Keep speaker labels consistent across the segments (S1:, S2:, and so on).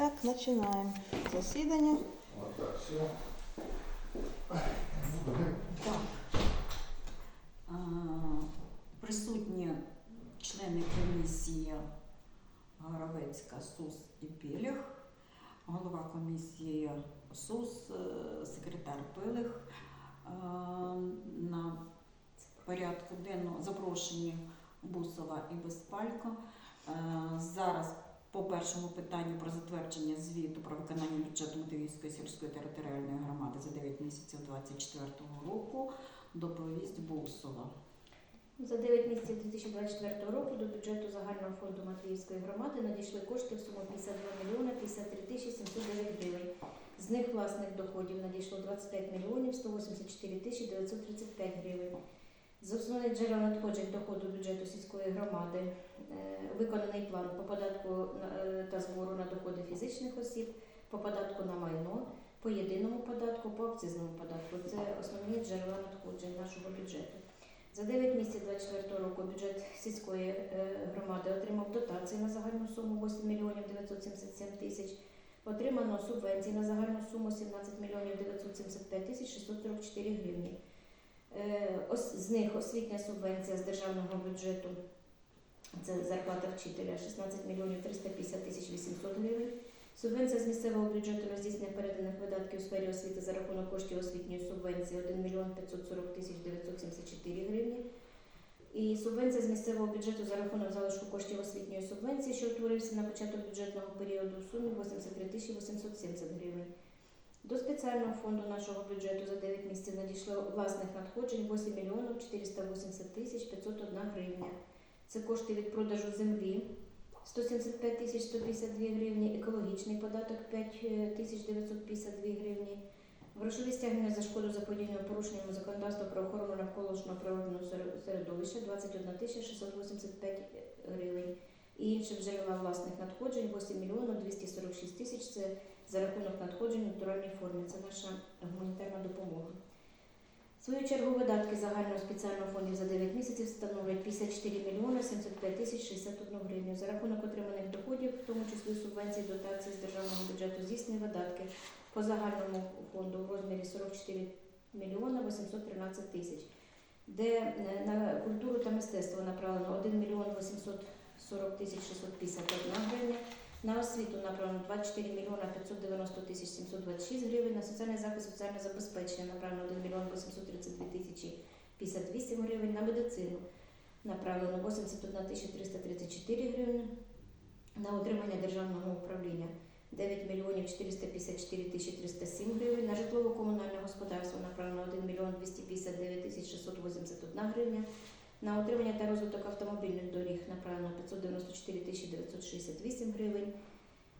S1: Так, починаємо засідання.
S2: Отак, все.
S3: Так. А, Присутні члени комісії Горовецька, Сус і Піліх, голова комісії Сус, е, секретар Пилих. Е, На порядку денного запрошені Бусова і Безпалько. Е, Зараз по першому питанню про затвердження звіту про виконання бюджету Матвіївської сільської територіальної громади за 9 місяців 2024 року доповість Бусова.
S4: За 9 місяців 2024 року до бюджету загального фонду Матвіївської громади надійшли кошти в суму 52 мільйони 53 тисячі 709 гривень. З них власних доходів надійшло 25 мільйонів 184 тисячі 935 гривень. З основних джерел надходжень доходу бюджету сільської громади е, виконаний план по податку е, та збору на доходи фізичних осіб, по податку на майно, по єдиному податку, по акцизному податку. Це основні джерела надходжень нашого бюджету. За 9 місяців 2024 року бюджет сільської е, громади отримав дотації на загальну суму 8 мільйонів 977 тисяч. Отримано субвенції на загальну суму 17 мільйонів 975 тисяч 644 гривні. Е, З них освітня субвенція з державного бюджету це зарплата вчителя 16 мільйонів 350 тисяч 800 гривень. Субвенція з місцевого бюджету на здійснення переданих видатків у сфері освіти за рахунок коштів освітньої субвенції 1 мільйон 540 тисяч 974 гривні. І субвенція з місцевого бюджету за рахунок залишку коштів освітньої субвенції, що утворився на початок бюджетного періоду в сумі 83 тисячі 870 гривень. До спеціального фонду нашого бюджету за 9 місяців надійшло власних надходжень 8 мільйонів 480 тисяч 501 гривня. Це кошти від продажу землі 175 тисяч 152 гривні, екологічний податок 5 тисяч 952 гривні, грошові стягнення за шкоду заподіяння порушенням законодавства про охорону навколишнього природного середовища 21 тисяча 685 гривень. І інші джерела власних надходжень 8 мільйонів 246 тисяч. Це за рахунок надходжень в натуральній формі. Це наша гуманітарна допомога. В свою чергу видатки загального спеціального фонду за 9 місяців становлять 54 мільйони 75 тисяч 61 гривню. За рахунок отриманих доходів, в тому числі субвенцій, дотацій з державного бюджету, здійснені видатки по загальному фонду в розмірі 44 мільйона 813 тисяч, де е, на культуру та мистецтво направлено 1 мільйон 840 тисяч 651 гривня, на освіту направлено 24 мільйона 590 тисяч 726 гривень, на соціальний захист, соціальне забезпечення направлено 1 мільйон 832 тисячі 58 гривень, на медицину направлено 81 тисяча 334 гривні, на утримання державного управління 9 мільйонів 454 тисячі 307 гривень, на житлово-комунальне господарство направлено 1 мільйон 259 тисяч 681 гривня, на утримання та розвиток автомобільних доріг направлено 594 968 гривень.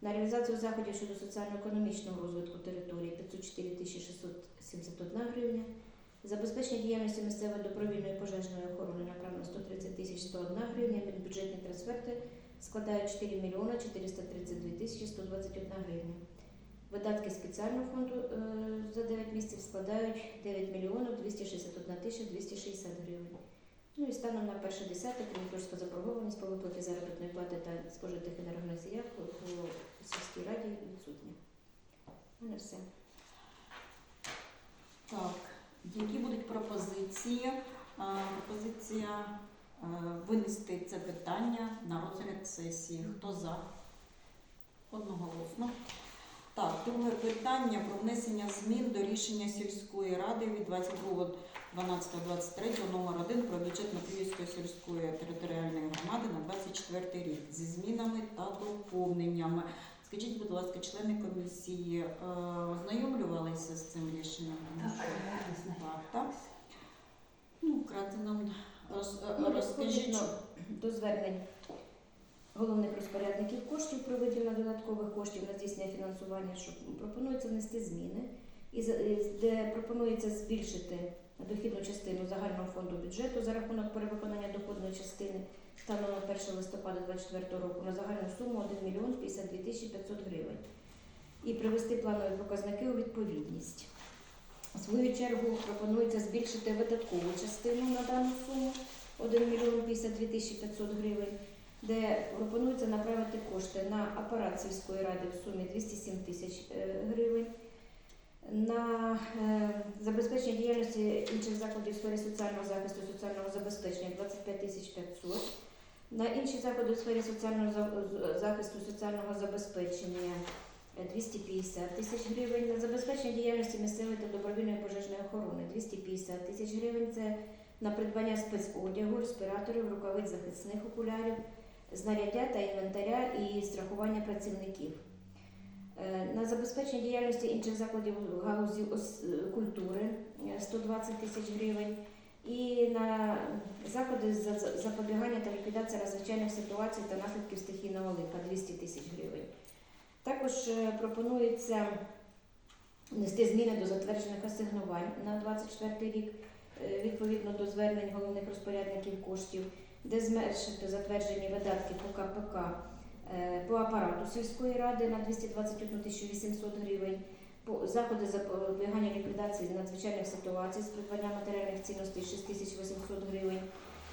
S4: На реалізацію заходів щодо соціально-економічного розвитку території 504 671 гривня. Забезпечення діяльності місцевої добровільної пожежної охорони направлено 130 101 гривня. Бюджетні трансферти складають 4 мільйона 432 тисячі 121 гривня. Видатки спеціального фонду е, за 9 місяців складають 9 мільйонів 261 тисяча 260 гривень. Ну і станом на перше десяте кредиторська заборгованість по виплаті заробітної плати та спожитих енергоносіях у сільській раді відсутня. Мене все.
S3: Так, які будуть пропозиції? А, Пропозиція е, винести це питання на розгляд сесії. Хто за? Одноголосно. Так, друге питання про внесення змін до рішення сільської ради від 22.12.23 номер 1 про бюджет Матвіївської сільської територіальної громади на 24 рік зі змінами та доповненнями. Скажіть, будь ласка, члени комісії е, ознайомлювалися з цим рішенням? Так, так. Ну, вкратце нам роз, е,
S4: Ну,
S3: розкажіть.
S4: до звернень головних розпорядників коштів про виділення додаткових коштів на здійснення фінансування, що пропонується внести зміни, і де пропонується збільшити дохідну частину загального фонду бюджету за рахунок перевиконання доходної частини станом на 1 листопада 2024 року на загальну суму 1 мільйон 52 тисячі 500 гривень і привести планові показники у відповідність. В свою чергу пропонується збільшити видаткову частину на дану суму 1 мільйон 52 тисячі 500 гривень, де пропонується направити кошти на апарат сільської ради в сумі 207 тисяч е, гривень, на е, забезпечення діяльності інших закладів сфері соціального захисту соціального забезпечення 25 тисяч 500, на інші заходи у сфері соціального захисту соціального забезпечення е, 250 тисяч гривень, на забезпечення діяльності місцевої та добровільної пожежної охорони 250 тисяч гривень. Це на придбання спецодягу, респіраторів, рукавиць захисних окулярів, знаряддя та інвентаря і страхування працівників. Е, На забезпечення діяльності інших закладів галузі е, культури е, 120 тисяч гривень. І на заходи запобігання та ліквідації надзвичайних ситуацій та наслідків стихійного лиха 200 тисяч гривень. Також е, пропонується внести зміни до затверджених асигнувань на 24 рік е, відповідно до звернень головних розпорядників коштів, де зменшити затверджені видатки по КПК е, по апарату сільської ради на 221 800 гривень, по заходи запобігання ліквідації надзвичайних ситуацій з придбання матеріальних цінностей 6800 гривень.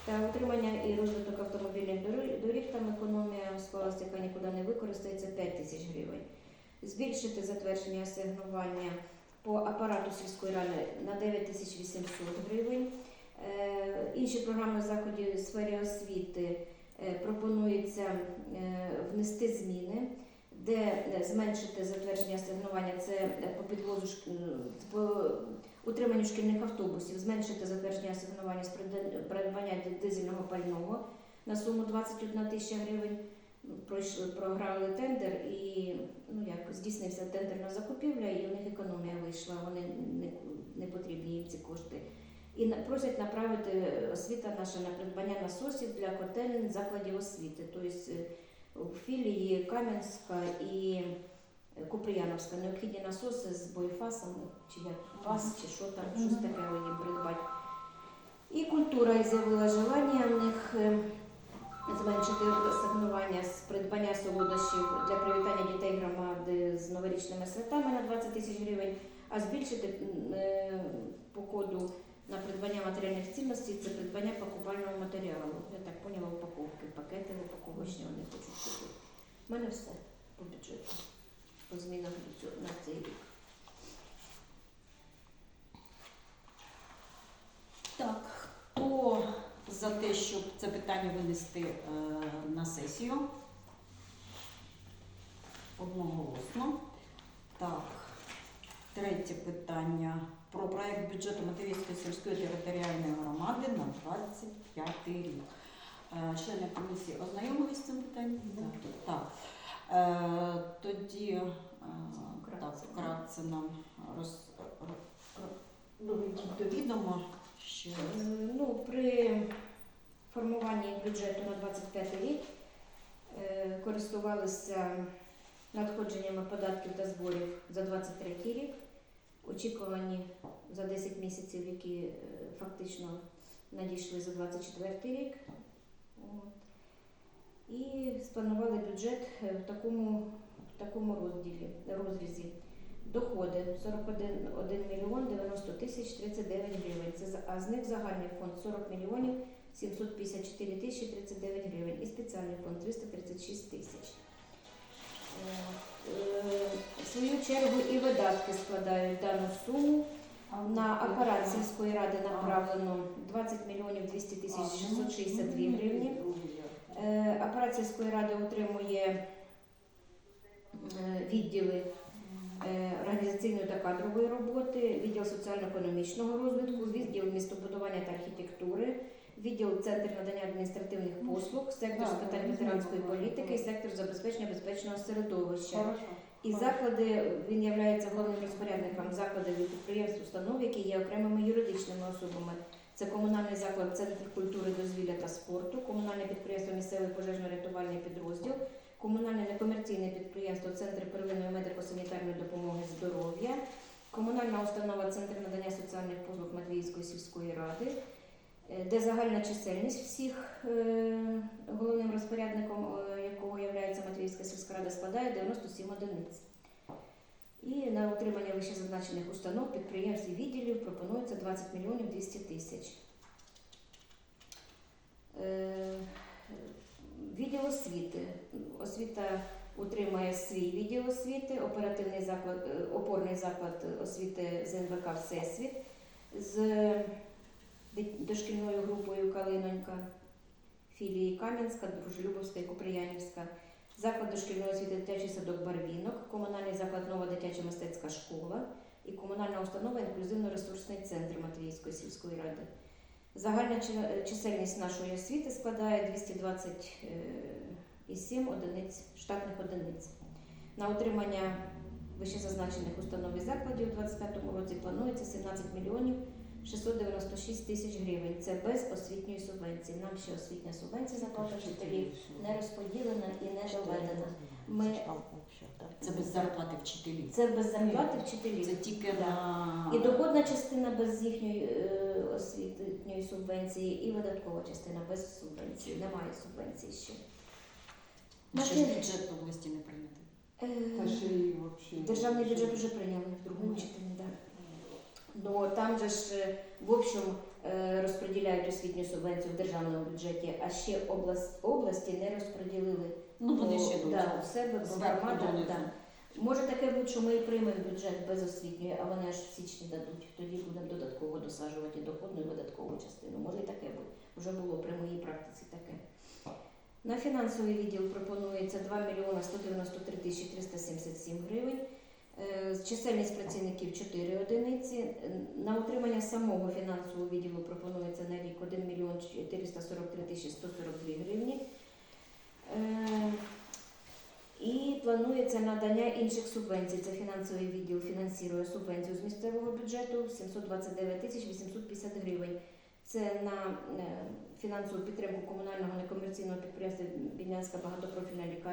S4: Та утримання і розвиток автомобільних доріг, там економія склалася, яка нікуди не використається 5 тисяч гривень. Збільшити затвердження асигнування по апарату сільської ради на 9800 гривень. Е, інші програми заходів у сфері освіти е, пропонується е, внести зміни, де е, зменшити затвердження асигнування це е, по підвозу е, по утриманню шкільних автобусів, зменшити затвердження асигнування з придбання дизельного пального на суму 21 тисяча гривень. Пройшли, програли тендер і ну як здійснився тендерна закупівля, і у них економія вийшла. Вони не, не потрібні їм ці кошти. І просять направити освіта наша на придбання насосів для котелень закладів освіти. Тобто е, в філії Кам'янська і Куприяновська необхідні насоси з боєфасами, чи як фас, чи що там, щось таке їм придбати. І культура і з'явила желання в них е, зменшити асигнування з придбання солодощів для привітання дітей громади з новорічними святами на 20 тисяч гривень, а збільшити е, по коду на придбання матеріальних цінностей це придбання покупального матеріалу. Я так поняла, упаковки, пакети упаковочні вони хочуть купити. У мене все по бюджету, по змінах на цей рік.
S3: Так, хто за те, щоб це питання винести е, на сесію? Одноголосно. Третє питання про проект бюджету Матвіївської сільської територіальної громади на 25 рік. Е, Члени комісії ознайомились з цим питанням? Так. Е, Тоді е, так,
S4: Вкратце.
S3: нам роз, ро- ро- доведіть ще раз.
S4: Ну, при формуванні бюджету на 25 рік користувалися надходженнями податків та зборів за 23 рік, очікувані за 10 місяців, які е, фактично надійшли за 24 рік. От. І спланували бюджет е, в такому, в такому розділі, розрізі. Доходи 41 мільйон 90 тисяч 39 гривень. А з них загальний фонд 40 мільйонів 754 тисячі 39 гривень і спеціальний фонд 336 тисяч. Е, свою чергу і видатки складають дану суму. На апарат сільської ради направлено 20 мільйонів 200 тисяч 662 гривні. Е, Апарат сільської ради отримує е, відділи організаційної та кадрової роботи, відділ соціально-економічного розвитку, відділ містобудування та архітектури, відділ Центр надання адміністративних послуг, сектор з питань ветеранської політики і сектор забезпечення безпечного середовища. І заклади він є головним розпорядником закладів і підприємств, установ, які є окремими юридичними особами. Це комунальний заклад Центр культури, дозвілля та спорту, комунальне підприємство місцевий пожежно-рятувальний підрозділ, комунальне некомерційне підприємство Центр первинної медико-санітарної допомоги здоров'я, комунальна установа Центр надання соціальних послуг Матвіївської сільської ради, де загальна чисельність всіх е, головним розпорядником, е, якого є Матвіївська сільська рада, складає 97 одиниць. І на утримання вищезазначених установ, підприємств і відділів пропонується 20 мільйонів 200 тисяч. Е, Відділ освіти. Освіта утримує свій відділ освіти, оперативний заклад, е, опорний заклад освіти ЗНВК Всесвіт з дошкільною групою Калинонька, філії Кам'янська, Дружелюбовська і Куприянівська. Заклад дошкільної освіти дитячий садок Барвінок, комунальний заклад Нова дитяча мистецька школа і комунальна установа інклюзивно-ресурсний центр Матвіївської сільської ради. Загальна чисельність нашої освіти складає 227 одиниць, штатних одиниць. На утримання вищезазначених установ і закладів у 2025 році планується 17 мільйонів 696 тисяч гривень. Це без освітньої субвенції. Нам ще освітня субвенція за плату вчителів не розподілена і не доведена. Ми-
S3: Це без зарплати вчителів.
S4: Це без зарплати вчителів.
S3: Це тільки
S4: Да.
S3: на
S4: І доходна частина без їхньої е, освітньої субвенції, і видаткова частина без субвенції. Немає субвенції ще.
S3: Ще ж бюджет області не прийнятий.
S4: Е,
S2: Та ще й вообще.
S4: Державний бюджет вже прийняли в другому читанні, так. Ну там же ж е, в общем е, розподіляють освітню субвенцію в державному бюджеті, а ще область, області не розподілили
S3: Ну вони ще
S4: да, у себе, бо
S3: Зверху
S4: громада. Да. Може таке бути, що ми і приймемо бюджет без освітньої, а вони аж в січні дадуть. Тоді будемо додатково досаджувати доходну і видаткову частину. Може і таке бути. Вже було при моїй практиці таке. На фінансовий відділ пропонується 2 мільйона 193 тисячі 377 гривень. Е, Чисельність працівників 4 одиниці. Е, На утримання самого фінансового відділу пропонується на рік 1 мільйон 443 тисячі 142 гривні. Е, І планується надання інших субвенцій. Це фінансовий відділ фінансує субвенцію з місцевого бюджету 729 тисяч 850 гривень. Це на фінансову підтримку комунального некомерційного підприємства Біднянська багатопрофільна лікарня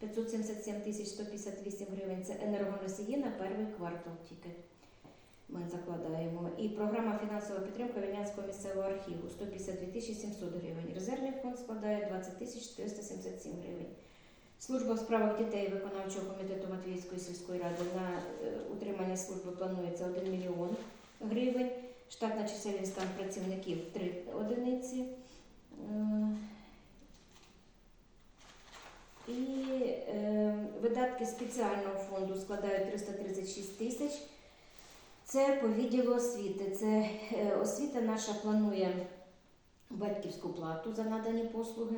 S4: 577 тисяч 158 гривень. Це енергоносії на перший квартал тільки. Ми закладаємо. І програма фінансова підтримка Вільнянського місцевого архіву 152 тисячі 700 гривень. Резервний фонд складає 20 тисяч 477 гривень. Служба у справах дітей виконавчого комітету Матвіївської сільської ради на е, утримання служби планується 1 мільйон гривень. Штатна чисельність там працівників 3 одиниці. І е, видатки спеціального фонду складають 336 тисяч. Це по відділу освіти. Це е, освіта наша планує батьківську плату за надані послуги.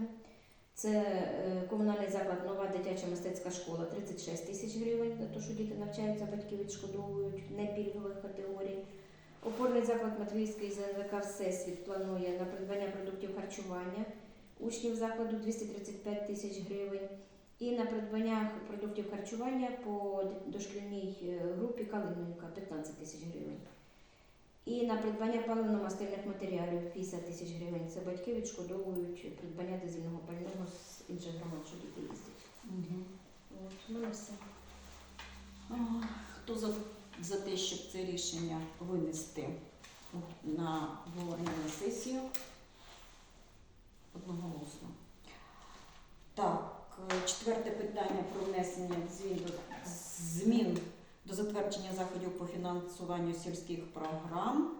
S4: Це е, комунальний заклад Нова дитяча мистецька школа 36 тисяч гривень, за те, що діти навчаються, батьки відшкодовують не пільгових категорій. Опорний заклад Матвійський ЗНВК Всесвіт планує на придбання продуктів харчування учнів закладу 235 тисяч гривень. І на придбання продуктів харчування по дошкільній е, групі Калинівка 15 тисяч гривень. І на придбання паливно-мастильних матеріалів 50 тисяч гривень. Це батьки відшкодовують придбання дизельного пального з інших громад, що діти їздять.
S3: Мгм.
S4: От, в мене все.
S3: Хто за, за те, щоб це рішення винести на обговорення на сесію? Одноголосно. Так, е, четверте питання про внесення змін до, затвердження заходів по фінансуванню сільських програм.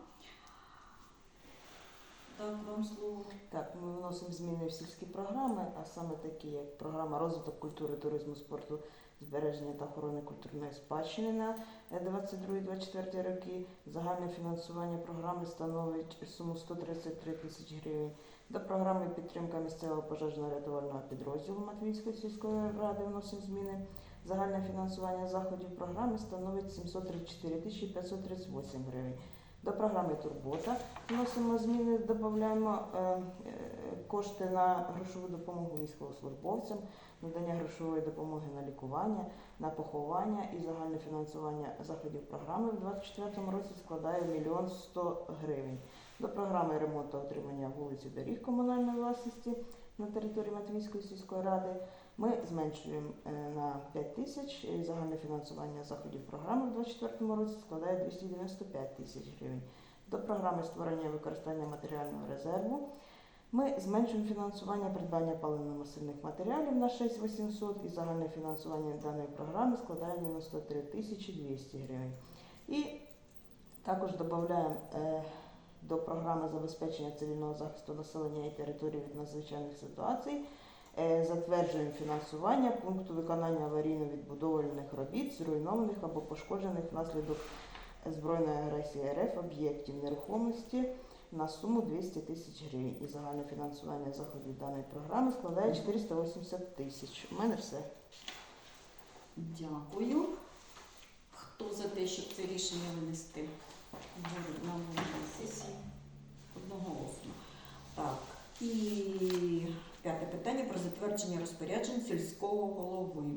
S3: Так, вам слово.
S1: Так, ми вносимо зміни в сільські програми, а саме такі, як програма розвиток культури, туризму, спорту, збереження та охорони культурної спадщини на 22-24 роки. Загальне фінансування програми становить суму 133 тисячі гривень. До програми підтримка місцевого пожежно-рятувального підрозділу Матвійської сільської ради вносимо зміни. Загальне фінансування заходів програми становить 734 тисячі 538 гривень. До програми Турбота вносимо зміни, додаємо е, е, кошти на грошову допомогу військовослужбовцям, надання грошової допомоги на лікування, на поховання і загальне фінансування заходів програми в 2024 році складає 1 мільйон 100 гривень. До програми ремонту та утримання вулиць і доріг комунальної власності на території Матвійської сільської ради ми зменшуємо е, на 5 тисяч. Загальне фінансування заходів програми в 2024 році складає 295 тисяч гривень. До програми створення і використання матеріального резерву ми зменшуємо фінансування придбання паливно-масильних матеріалів на 6800 і загальне фінансування даної програми складає 93 тисячі 200 гривень. І також додаємо е, до програми забезпечення цивільного захисту населення і території від надзвичайних ситуацій Е, Затверджуємо фінансування пункту виконання аварійно-відбудовувальних робіт, зруйнованих або пошкоджених внаслідок збройної агресії РФ об'єктів нерухомості на суму 200 тисяч гривень. І загальне фінансування заходів даної програми складає 480 тисяч. У мене все.
S3: Дякую. Хто за те, щоб це рішення винести на сесію? Одноголосно. Так. І п'яте питання про затвердження розпоряджень сільського голови.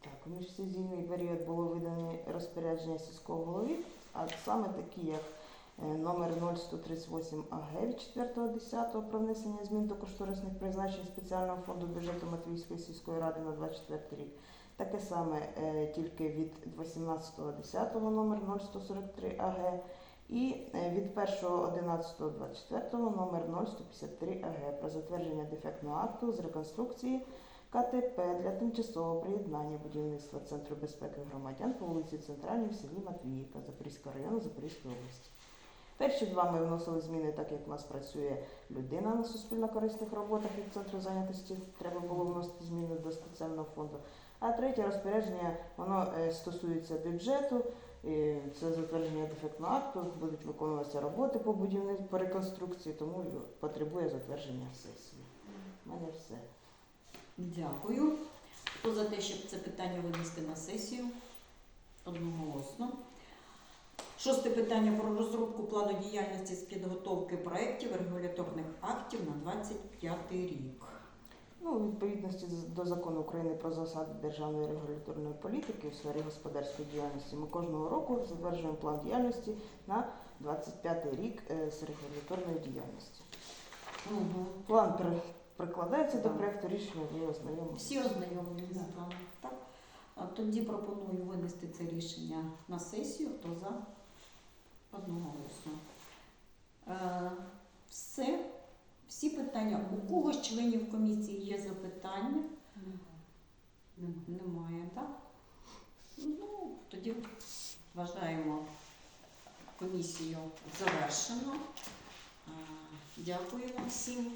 S1: Так, у міжсезійний період було видані розпорядження сільського голови, а саме такі, як е, номер 0138 АГ від 4.10 про внесення змін до кошторисних призначень спеціального фонду бюджету Матвійської сільської ради на 24 рік. Таке саме е, тільки від 18.10 номер 0143 АГ і е, від 1.11.24 номер 0153 АГ про затвердження дефектного акту з реконструкції КТП для тимчасового приєднання будівництва Центру безпеки громадян по вулиці Центральній в селі Матвіївка Запорізького району Запорізької області. Перші два ми вносили зміни, так як в нас працює людина на суспільно-корисних роботах від центру зайнятості, треба було вносити зміни до спеціального фонду. А третє розпорядження воно е, стосується бюджету. і Це затвердження дефектного акту, будуть виконуватися роботи по будівництву по реконструкції, тому потребує затвердження сесії. У мене все.
S3: Дякую. Хто за те, щоб це питання винести на сесію? Одноголосно. Шосте питання про розробку плану діяльності з підготовки проєктів регуляторних актів на 25 рік.
S1: Ну, у відповідності до закону України про засади державної регуляторної політики у сфері господарської діяльності ми кожного року затверджуємо план діяльності на 25 рік е, з регуляторної діяльності.
S3: Угу.
S1: План при- прикладається до
S3: Так.
S1: проекту рішення, ви ознайомилися.
S3: Всі ознайомлені з планом. Так. Тоді пропоную винести це рішення на сесію. Хто за? Одноголосно. Е, все. Всі питання. У кого з членів комісії є запитання? Немає, так? Ну, тоді вважаємо комісію завершено. Е, Дякую вам всім.